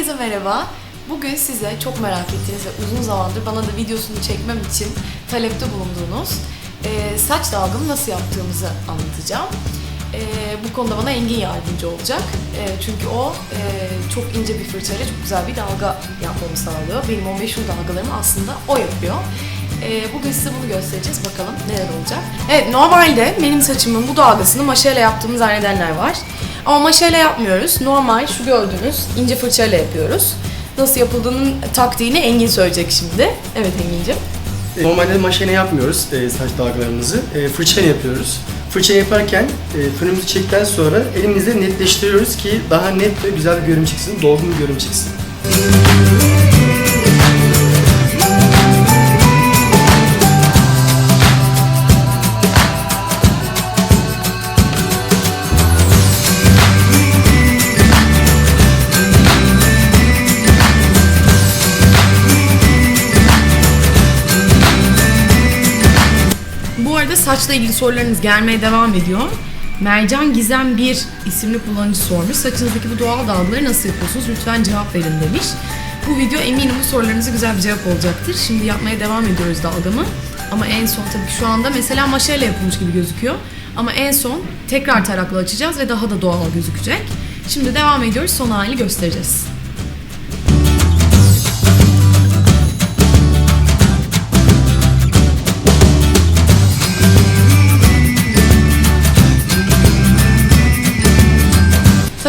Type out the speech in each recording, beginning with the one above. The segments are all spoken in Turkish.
Herkese merhaba. Bugün size çok merak ettiğiniz ve uzun zamandır bana da videosunu çekmem için talepte bulunduğunuz e, saç dalgamı nasıl yaptığımızı anlatacağım. E, bu konuda bana Engin yardımcı olacak. E, çünkü o e, çok ince bir fırçayla çok güzel bir dalga yapmamı sağlıyor. Benim o meşhur dalgalarımı aslında o yapıyor. E, bugün size bunu göstereceğiz. Bakalım neler olacak. Evet normalde benim saçımın bu dalgasını maşayla yaptığımı zannedenler var. Ama maşayla yapmıyoruz. Normal şu gördüğünüz ince fırçayla yapıyoruz. Nasıl yapıldığının taktiğini Engin söyleyecek şimdi. Evet Engin'cim. Normalde maşayla yapmıyoruz e, saç dalgalarımızı. E, fırçayla yapıyoruz. Fırça yaparken e, fönümüzü çektikten sonra elimizle netleştiriyoruz ki daha net ve güzel bir görünüm çıksın, dolgun bir görünüm çıksın. Bu arada saçla ilgili sorularınız gelmeye devam ediyor. Mercan Gizem 1 isimli kullanıcı sormuş. Saçınızdaki bu doğal dalgaları nasıl yapıyorsunuz? Lütfen cevap verin demiş. Bu video eminim bu sorularınıza güzel bir cevap olacaktır. Şimdi yapmaya devam ediyoruz dalgamı. Ama en son tabii ki şu anda mesela maşayla yapılmış gibi gözüküyor. Ama en son tekrar tarakla açacağız ve daha da doğal gözükecek. Şimdi devam ediyoruz. Son halini göstereceğiz.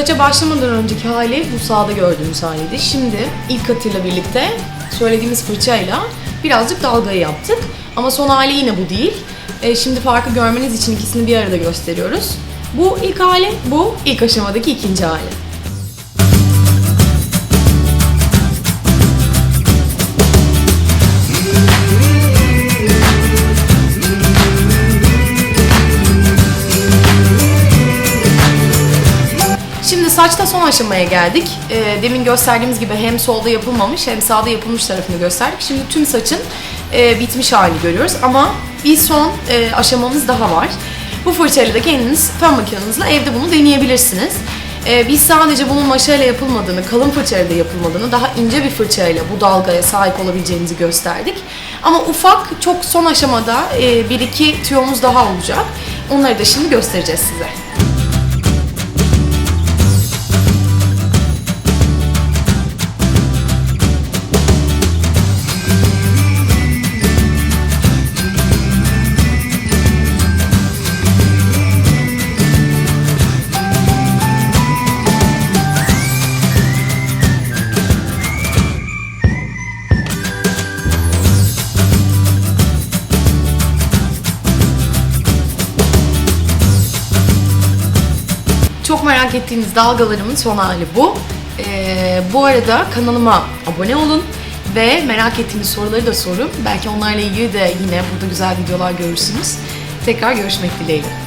Saça başlamadan önceki hali bu sağda gördüğümüz haliydi. Şimdi ilk katıyla birlikte söylediğimiz fırçayla birazcık dalgayı yaptık. Ama son hali yine bu değil. E, şimdi farkı görmeniz için ikisini bir arada gösteriyoruz. Bu ilk hali, bu ilk aşamadaki ikinci hali. Saçta son aşamaya geldik. Ee, demin gösterdiğimiz gibi hem solda yapılmamış hem sağda yapılmış tarafını gösterdik. Şimdi tüm saçın e, bitmiş halini görüyoruz ama bir son e, aşamamız daha var. Bu fırçayla da kendiniz fön makinenizle evde bunu deneyebilirsiniz. Ee, biz sadece bunun maşayla yapılmadığını, kalın fırçayla da yapılmadığını, daha ince bir fırçayla bu dalgaya sahip olabileceğinizi gösterdik. Ama ufak, çok son aşamada e, bir iki tüyomuz daha olacak. Onları da şimdi göstereceğiz size. Çok merak ettiğiniz dalgalarımın son hali bu. Ee, bu arada kanalıma abone olun ve merak ettiğiniz soruları da sorun. Belki onlarla ilgili de yine burada güzel videolar görürsünüz. Tekrar görüşmek dileğiyle.